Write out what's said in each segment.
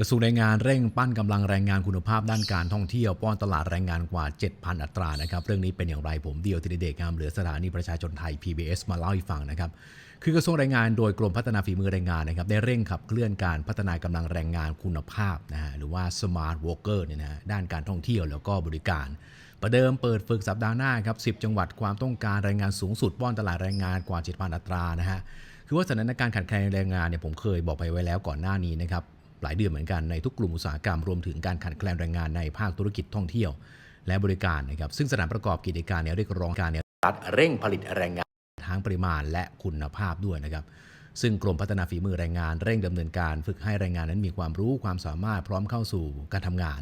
กระทรวงแรงงานเร่งปั้นกำลังแรงงานคุณภาพด้านการท่องเที่ยวป้อนตลาดแรงงานกว่า 7,000 อัตรานะครับเรื่องนี้เป็นอย่างไรผมเดียวธีเดชงามเหลือสถานีประชาชนไทย PBS มาเล่าให้ฟังนะครับคือกระทรวงแรงงานโดยกรมพัฒนาฝีมือแรงงานนะครับได้เร่งขับเคลื่อนการพัฒนากำลังแรงงานคุณภาพนะฮะหรือว่า Smart Worker เนี่ยนะฮะด้านการท่องเที่ยวแล้วก็บริการ ประเดิมเปิดฝึกสัปดาห์หน้าครับ10 จังหวัดความต้องการแรงงานสูงสุดป้อนตลาดแรงงานกว่า 7,000 อัตรานะฮะคือว่าสถานการณ์ขาดแคลนแรงงานเนี่ยผมเคยบอกไปไว้แล้วก่อนหน้านี้นะครับ หลายเดือนเหมือนกันในทุกกลุ่มอุตสาหกรรมรวมถึงการขาดแคลนแรงงานในภาคธุรกิจท่องเที่ยว และบริการนะครับซึ่งสถานประกอบกิจการเนี่ยเรียกร้องการเนี่ยรัฐเร่งผลิตแรงงานทั้งปริมาณและคุณภาพด้วยนะครับซึ่งกรมพัฒนาฝีมือแรงงานเร่งดำเนินการ ฝึกให้แรงงานนั้นมีความรู้ความสามารถพร้อมเข้าสู่การทำงาน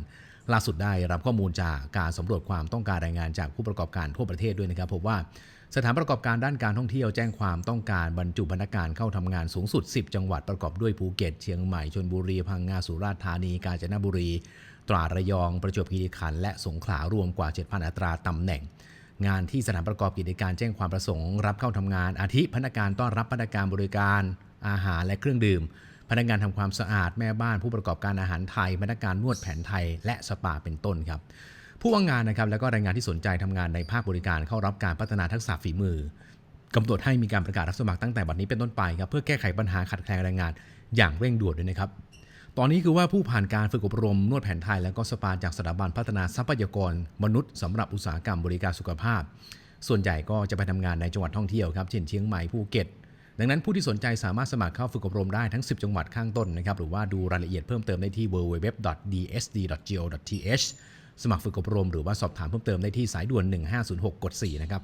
ล่าสุดได้รับข้อมูลจากการสำรวจความต้องการแรงงานจากผู้ประกอบการทั่วประเทศด้วยนะครับพบว่าสถานประกอบการด้านการท่องเที่ยวแจ้งความต้องการบรรจุพนักงานเข้าทำงานสูงสุด 10 จังหวัดประกอบด้วยภูเก็ตเชียงใหม่ชลบุรีพังงาสุราษฎร์ธานีกาญจนบุรี ตราดระยองประจวบคีรีขันธ์และสงขลารวมกว่า 7,000 อัตราตำแหน่ง งานที่สถานประกอบกิจการแจ้งความประสงค์รับเข้าทำงานอาทิพนักงานต้อนรับพนักงานบริการอาหารและเครื่องดื่ม พนักงานทำความสะอาดแม่บ้านผู้ประกอบการอาหารไทย พนักงานนวดแผนไทย และสปาเป็นต้นครับ ผู้ว่างงานนะครับแล้วก็แรงงานที่สนใจทำงานในภาคบริการเข้ารับการพัฒนาทักษะฝีมือกำหนดให้มีการประกาศรับสมัครตั้งแต่บัดนี้เป็นต้นไปครับเพื่อแก้ไขปัญหาขาดแคลนแรงงานอย่างเร่งด่วนด้วยนะครับตอนนี้คือว่าผู้ผ่านการฝึกอบรมนวดแผนไทย และก็สปาจากสถาบันพัฒนาทรัพยากร มนุษย์สำหรับอุตสาหกรรมบริการสุขภาพ ส่วนใหญ่ก็จะไปทำงานในจังหวัดท่องเที่ยวครับเช่นเชียงใหม่ภูเก็ต ดังนั้นผู้ที่สนใจสามารถสมัครเข้าฝึกอบรมได้ทั้ง 10 จังหวัดข้างต้นนะครับหรือว่าดูรายละเอียดเพิ่มเติมได้ที่ www.dsd.go.th สมัครฝึกอบรมหรือว่าสอบถามเพิ่มเติมได้ที่สายด่วน 1506 กด 4 นะครับ